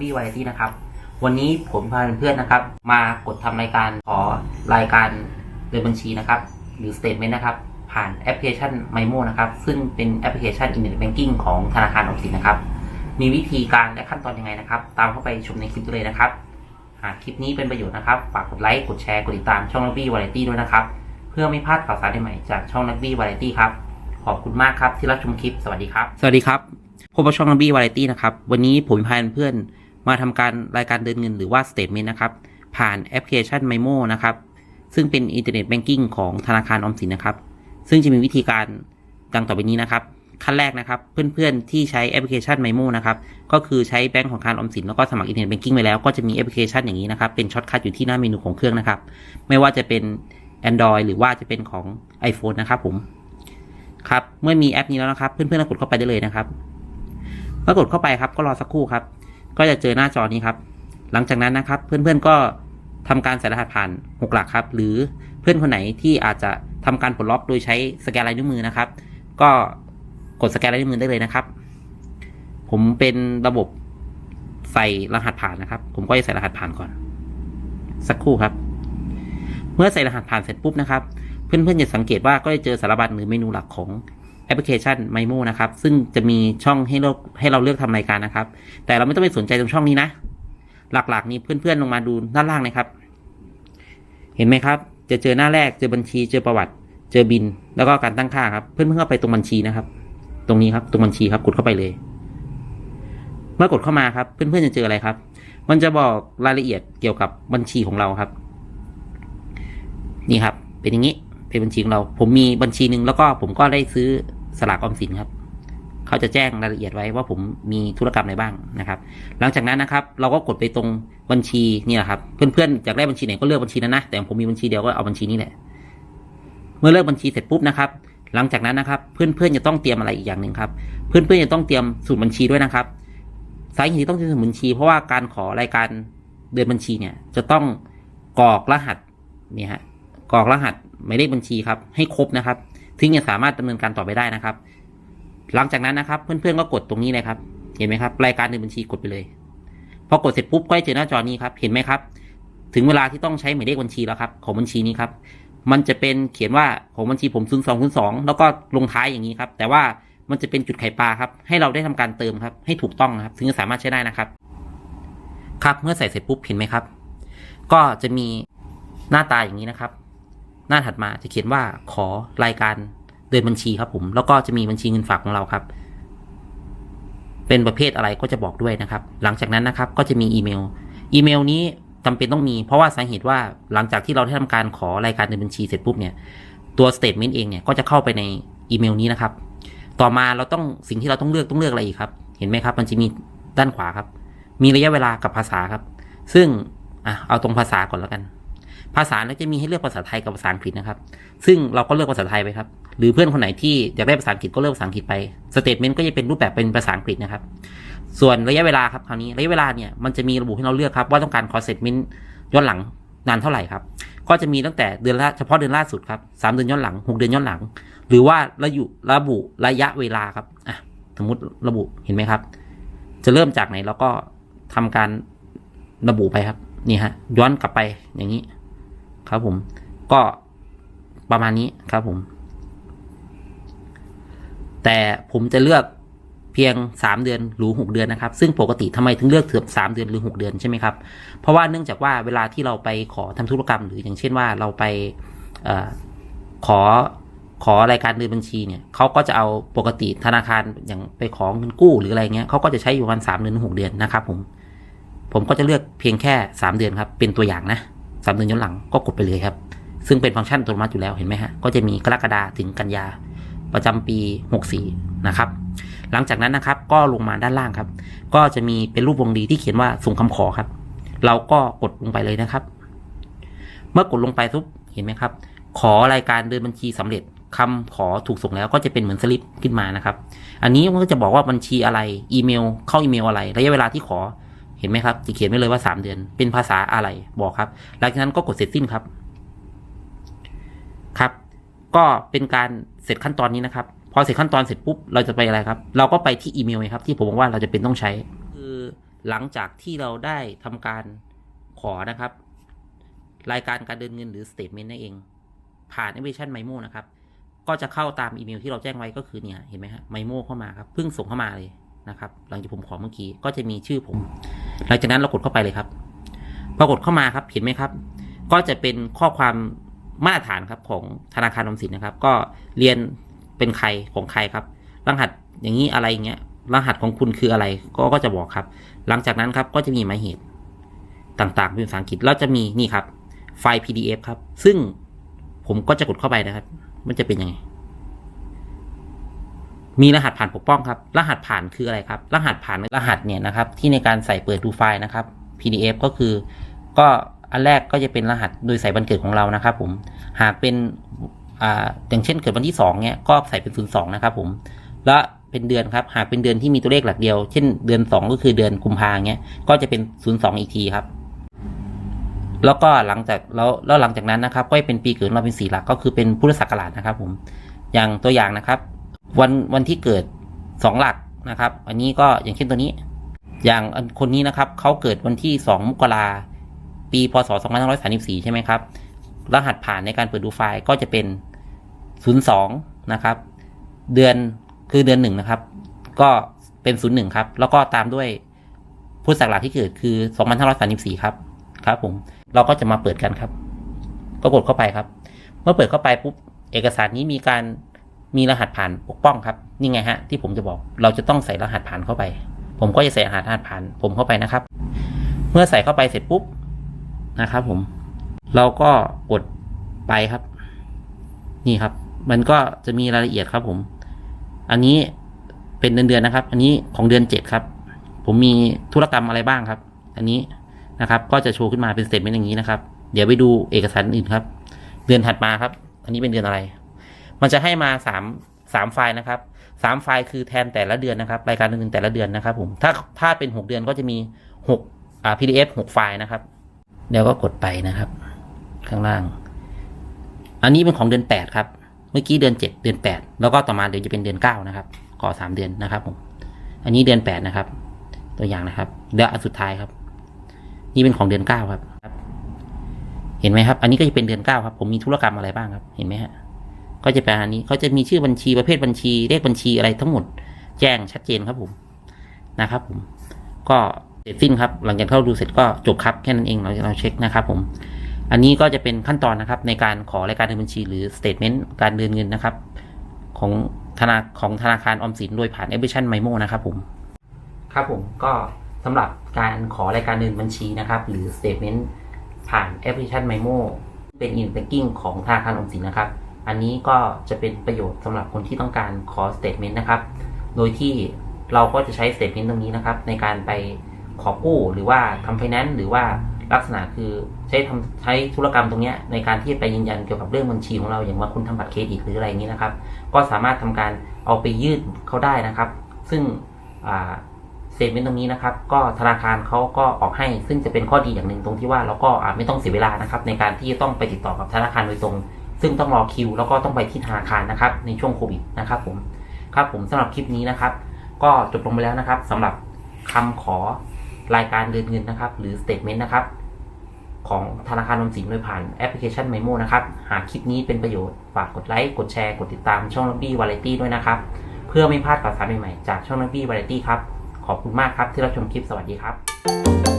บี้วาไรตี้นะครับ วันนี้ผมพาเพื่อนๆนะครับ มากดทำรายการขอรายการเดินบัญชีนะครับ หรือ statement นะครับ ผ่านแอปพลิเคชัน Mimo นะครับ ซึ่งเป็นแอปพลิเคชัน Internet Banking ของธนาคารออมสินนะครับ มีวิธีการและขั้นตอนยังไงนะครับ ตามเข้าไปชมในคลิปเลยนะครับ หากคลิปนี้เป็นประโยชน์นะครับ ฝากกดไลค์ กดแชร์ กดติดตามช่องนักบี้วาไรตี้ด้วยนะครับ เพื่อไม่พลาดข่าวสารใหม่ๆจากช่องนักบี้วาไรตี้ครับ ขอบคุณมากครับที่รับชมคลิป สวัสดีครับ สวัสดีครับพบกับช่องนักบี้วาไรตี้นะครับ วันนี้ผมพาเพื่อนๆ มาทำการรายการเดินเงินหรือว่า statement นะครับ ผ่านแอปพลิเคชัน Mimo นะครับ ซึ่งเป็นอินเทอร์เน็ตแบงกิ้งของธนาคารออมสินนะครับ ซึ่งจะมีวิธีการดังต่อไปนี้นะครับ ขั้นแรกนะครับ เพื่อนๆ ที่ใช้แอปพลิเคชัน Mimo นะครับ ก็คือใช้แบงก์ของกาคารออมสินแล้วก็สมัครอินเทอร์เน็ตแบงกิ้งไปแล้วก็จะมีแอปพลิเคชันอย่างนี้นะครับ เป็นช็อตคัทอยู่ที่หน้าเมนูของเครื่องนะครับ ไม่ว่าจะเป็น Android หรือว่าจะเป็นของ iPhone นะครับผมครับ เมื่อมีแอปนี้แล้วนะครับ เพื่อนๆก็กดเข้าไปได้เลยนะครับเมื่อกดเข้าไปครับก็รอสักครู่ครับ ก็จะเจอหน้าจอนี้ครับ หลังจากนั้นนะครับ เพื่อนๆก็ทำการใส่รหัสผ่าน 6 หลักครับ หรือเพื่อนคนไหนที่อาจจะทำการปลดล็อกโดยใช้สแกนลายนิ้วมือนะครับ ก็กดสแกนลายนิ้วมือได้เลยนะครับ ผมเป็นระบบใส่รหัสผ่านนะครับ ผมก็จะใส่รหัสผ่านก่อน สักครู่ครับ เมื่อใส่รหัสผ่านเสร็จปุ๊บนะครับ เพื่อนๆจะสังเกตว่าก็จะเจอสารบัญหรือเมนูหลักของ แอปพลิเคชัน Mimo นะครับ ซึ่งจะมีช่องให้เราให้เราเลือกทำรายการนะครับ แต่เราไม่ต้องไปสนใจตรงช่องนี้นะ หลักๆ นี้เพื่อนๆลงมาดูด้านล่างนะครับ เห็นไหมครับ จะเจอหน้าแรกเจอบัญชี เจอประวัติ เจอบิน แล้วก็การตั้งค่าครับ เพื่อนๆเข้าไปตรงบัญชีนะครับ ตรงนี้ครับ ตรงบัญชีครับกดเข้าไปเลย เมื่อกดเข้ามาครับ เพื่อนๆจะเจออะไรครับ มันจะบอกรายละเอียดเกี่ยวกับบัญชีของเราครับ นี่ครับ เป็นอย่างนี้เป็นบัญชีของเรา ผมมีบัญชีหนึ่งแล้วก็ผมก็ได้ซื้อ สลากออมสินครับ เขาจะแจ้งรายละเอียดไว้ว่าผมมีธุรกรรมอะไรบ้างนะครับ หลังจากนั้นนะครับ เราก็กดไปตรงบัญชีนี่แหละครับ เพื่อนๆอยากได้บัญชีไหนก็เลือกบัญชีนั้นนะแต่ผมมีบัญชีเดียวก็เอาบัญชีนี้แหละ เมื่อเลือกบัญชีเสร็จปุ๊บนะครับ หลังจากนั้นนะครับ เพื่อนๆจะต้องเตรียมอะไรอีกอย่างหนึ่งครับ เพื่อนๆจะต้องเตรียมสูตรบัญชีด้วยนะครับสาเหตุที่ต้องเตรียมสูตรบัญชี เพราะว่าการขอรายการเดือนบัญชีเนี่ย จะต้องกรอกรหัสเนี่ยฮะกรอกรหัสหมายเลขบัญชีครับ ให้ครบนะครับ ถึงจะสามารถดำเนินการต่อไปได้นะครับ หลังจากนั้นนะครับ เพื่อนๆก็กดตรงนี้เลยครับ เห็นไหมครับรายการเดินบัญชีกดไปเลย พอกดเสร็จปุ๊บก็จะเจอหน้าจอนี้ครับ เห็นไหมครับ ถึงเวลาที่ต้องใช้หมายเลขบัญชีแล้วครับของบัญชีนี้ครับมันจะเป็นเขียนว่าของบัญชีผม0 2 0 2แล้วก็ลงท้ายอย่างนี้ครับ แต่ว่ามันจะเป็นจุดไข่ปลาครับ ให้เราได้ทำการเติมครับ ให้ถูกต้องนะครับ ถึงจะสามารถใช้ได้นะครับ ครับเมื่อใส่เสร็จปุ๊บเห็นไหมครับ ก็จะมีหน้าตาอย่างนี้นะครับ หน้าถัดมาจะเขียนว่าขอรายการเดินบัญชีครับผม แล้วก็จะมีบัญชีเงินฝากของเราครับ เป็นประเภทอะไรก็จะบอกด้วยนะครับ หลังจากนั้นนะครับก็จะมีอีเมล อีเมลนี้จำเป็นต้องมี เพราะว่าสาเหตุว่าหลังจากที่เราได้ทำการขอรายการเดินบัญชีเสร็จปุ๊บเนี่ย ตัวสเต t เมนต์เองเนี่ยก็จะเข้าไปในอีเมลนี้นะครับ ต่อมาเราต้องสิ่งที่เราต้องเลือกต้องเลือกอะไรอีกครับ เห็นไหมครับ มันจะมีด้านขวาครับ มีระยะเวลากับภาษาครับ ซึ่งอะเอาตรงภาษาก่อนแล้วกัน ภาษาแล้วจะมีให้เลือกภาษาไทยกับภาษาอังกฤษนะครับ ซึ่งเราก็เลือกภาษาไทยไปครับ หรือเพื่อนคนไหนที่อยากได้ภาษาอังกฤษก็เลือกภาษาอังกฤษไป สเตทเมนต์ก็จะเป็นรูปแบบเป็นภาษาอังกฤษนะครับ ส่วนระยะเวลาครับคราวนี้ระยะเวลาเนี่ยมันจะมีระบุให้เราเลือกครับว่าต้องการขอสเตทเมนต์ย้อนหลังนานเท่าไหร่ครับ ก็จะมีตั้งแต่เดือนละเฉพาะเดือนล่าสุดครับสามเดือนย้อนหลังหกเดือนย้อนหลัง หรือว่าระยุระบุระยะเวลาครับอะสมมติระบุเห็นไหมครับ จะเริ่มจากไหนเราก็ทำการระบุไปครับ นี่ฮะย้อนกลับไปอย่างนี้ ครับผมก็ประมาณนี้ครับผม แต่ผมจะเลือกเพียงสามเดือนหรือหกเดือนนะครับ ซึ่งปกติทำไมถึงเลือกเถือบสามเดือนหรือหกเดือนใช่ไหมครับ เพราะว่าเนื่องจากว่าเวลาที่เราไปขอทำธุรกรรม หรืออย่างเช่นว่าเราไปอขอขอรายการเดินบัญชีเนี่ยเขาก็จะเอาปกติธนาคารอย่างไปขอเงินกู้หรืออะไรเงี้ยเขาก็จะใช้อยู่ประมาณสามเดือนถึงหกเดือนนะครับผมผมก็จะเลือกเพียงแค่สามเดือนครับ เป็นตัวอย่างนะ สามเดือนย้อนหลังก็กดไปเลยครับ ซึ่งเป็นฟังก์ชันอัตโนมัติอยู่แล้วเห็นไหมฮะ ก็จะมีกรกฎาถึงกันยาประจำปี 64 นะครับ หลังจากนั้นนะครับก็ลงมาด้านล่างครับ ก็จะมีเป็นรูปวงรีที่เขียนว่าส่งคำขอครับ เราก็กดลงไปเลยนะครับ เมื่อกดลงไปทุบเห็นไหมครับ ขอรายการเดินบัญชีสำเร็จคำขอถูกส่งแล้วก็จะเป็นเหมือนสลิปขึ้นมานะครับ อันนี้มันก็จะบอกว่าบัญชีอะไร อีเมล เข้าอีเมลอะไร ระยะเวลาที่ขอ เห็นไหมครับจะเขียนไว้เลยว่า 3 เดือน เป็นภาษาอะไรบอกครับ หลังจากนั้นก็กดเสร็จสิ้นครับ ครับ ก็เป็นการเสร็จขั้นตอนนี้นะครับ พอเสร็จขั้นตอนเสร็จปุ๊บเราจะไปอะไรครับ เราก็ไปที่อีเมลครับ ที่ผมบอกว่าเราจะเป็นต้องใช้ คือหลังจากที่เราได้ทำการขอนะครับ รายการการเดินเงินหรือ statement นั่นเอง ผ่านแอปพลิเคชัน Mimo นะครับ ก็จะเข้าตามอีเมลที่เราแจ้งไว้ก็คือเนี่ยเห็นไหมฮะ Mimo เข้ามาครับเพิ่งส่งเข้ามาเลย นะครับ หลังจากผมขอเมื่อกี้ก็จะมีชื่อผม หลังจากนั้นเรากดเข้าไปเลยครับพอกดเข้ามาครับเห็นไหมครับ ก็จะเป็นข้อความมาตรฐานครับของธนาคารออมสินนะครับ ก็เรียนเป็นใครของใครครับ รหัสอย่างนี้อะไรอย่างเงี้ยรหัสของคุณคืออะไรก็ก็จะบอกครับ หลังจากนั้นครับก็จะมีหมายเหตุต่างๆเป็นภาษาอังกฤษแล้วจะมีนี่ครับ ไฟล์ PDF ครับ ซึ่งผมก็จะกดเข้าไปนะครับ มันจะเป็นยังไง มีรหัสผ่านปกป้องครับ รหัสผ่านคืออะไรครับ รหัสผ่านรหัสเนี่ยนะครับ ที่ในการใส่เปิดดูไฟล์นะครับ PDF ก็คือ ก็อันแรกก็จะเป็นรหัสโดยใส่วันเกิดของเรานะครับ ผม หากเป็นอ่าอย่างเช่นเกิดวันที่สองเนี่ยก็ใส่เป็นศูนย์สองนะครับ ผม และเป็นเดือนครับ หากเป็นเดือนที่มีตัวเลขหลักเดียว เช่นเดือนสองก็คือเดือนกุมภาเงี้ย ก็จะเป็นศูนย์สองอีกทีครับ แล้วก็หลังจากแล้วแล้วหลังจากนั้นนะครับ ก็เป็นปีเกิดของเราเป็นสี่หลักก็คือเป็นพุทธศักราชนะครับ ผม อย่างตัวอย่างนะครับ วันวันที่เกิดสองหลักนะครับ อันนี้ก็อย่างเช่นตัวนี้ อย่างคนนี้นะครับเขาเกิดวันที่สองมกราปีพศ2534 ใช่ไหมครับ รหัสผ่านในการเปิดดูไฟล์ก็จะเป็น 02 นะครับ เดือนคือเดือนหนึ่งนะครับ ก็เป็น 01 ครับ แล้วก็ตามด้วยพุทธศักราชที่เกิดคือ 2534 ครับ ครับผม เราก็จะมาเปิดกันครับ ก็กดเข้าไปครับ เมื่อเปิดเข้าไปปุ๊บ เอกสารนี้มีการ มีรหัสผ่านปกป้องครับนี่ไงฮะที่ผมจะบอกเราจะต้องใส่รหัสผ่านเข้าไป ผมก็จะใส่รหัสผ่านผมเข้าไปนะครับ เมื่อใส่เข้าไปเสร็จปุ๊บนะครับผม เราก็กดไปครับ นี่ครับ มันก็จะมีรายละเอียดครับผม อันนี้เป็นเดือนเดือนนะครับ อันนี้ของเดือนเจ็ดครับ ผมมีธุรกรรมอะไรบ้างครับ อันนี้นะครับ ก็จะโชว์ขึ้นมาเป็นสเตทเมนต์อย่างนี้นะครับ เดี๋ยวไปดูเอกสารอื่นครับ เดือนถัดมาครับ อันนี้เป็นเดือนอะไร มันจะให้มาสามสามไฟล์นะครับสามไฟล์คือแทนแต่ละเดือนนะครับ รายการหนึ่งแต่ละเดือนนะครับ ผม ถ้าถ้าเป็นหกเดือนก็จะมีหกอ่า PDF หกไฟล์นะครับ เดี๋ยวก็กดไปนะครับ ข้างล่าง อันนี้เป็นของเดือนแปดครับ เมื่อกี้เดือนเจ็ดเดือนแปดแล้วก็ต่อมาเดี๋ยวจะเป็นเดือนเก้านะครับก่อสามเดือนนะครับ ผม อันนี้เดือนแปดนะครับ ตัวอย่างนะครับเดือนอันสุดท้ายครับ นี่เป็นของเดือนเก้าครับ เห็นไหมครับ อันนี้ก็จะเป็นเดือนเก้าครับ ผมมีธุรกรรมอะไรบ้างครับ เห็นไหมฮะ ก็จะเป็นอันนี้เขาจะมีชื่อบัญชีประเภทบัญชีเลขบัญชีอะไรทั้งหมด แจ้งชัดเจนครับผมนะครับผมก็เสร็จสิ้นครับหลังจากเข้าดูเสร็จก็จบครับแค่นั้นเองเราเราเช็คนะครับผม อันนี้ก็จะเป็นขั้นตอนนะครับในการขอรายการเดินบัญชี หรือสเตทเมนต์การเดินเงินนะครับ ของธนาของธนาคารออมสินโดยผ่านแอปพลิเคชันไมโมนะครับผมครับผมก็สำหรับการขอรายการเดินบัญชีนะครับ หรือ statement ผ่านแอปพลิเคชัน Mimo เป็น in banking ของธนาคารออมสินนะครับ อันนี้ก็จะเป็นประโยชน์สำหรับคนที่ต้องการขอ statement นะครับ โดยที่เราก็จะใช้ statement ตรงนี้นะครับ ในการไปขอกู้หรือว่าทำ finance หรือว่าลักษณะคือใช้ทำใช้ธุรกรรมตรงนี้ในการที่ไปยืนยันเกี่ยวกับเรื่องบัญชีของเราอย่างว่าคุณทำบัตรเครดิตหรืออะไรนี้นะครับ ก็สามารถทำการเอาไปยื่นเขาได้นะครับ ซึ่งสเตทเมนต์ตรงนี้นะครับ ก็ธนาคารเขาก็ออกให้ ซึ่งจะเป็นข้อดีอย่างหนึ่งตรงที่ว่าเราก็ไม่ต้องเสียเวลานะครับ ในการที่จะต้องไปติดต่อกับธนาคารโดยตรง ซึ่งต้องรอคิวแล้วก็ต้องไปที่ธนาคารนะครับในช่วงโควิดนะครับผมครับผมสำหรับคลิปนี้นะครับ ก็จบลงไปแล้วนะครับสำหรับคำขอรายการเดินเงินนะครับ หรือสเตทเมนต์นะครับ ของธนาคารออมสินโดยผ่านแอปพลิเคชัน Memo นะครับ หากคลิปนี้เป็นประโยชน์ ฝากกดไลค์ กดแชร์ กดติดตามช่อง Lobby Variety ด้วยนะครับ เพื่อไม่พลาดข่าวสารใหม่ๆจากช่อง Lobby Variety ครับ ขอบคุณมากครับที่รับชมคลิปสวัสดีครับ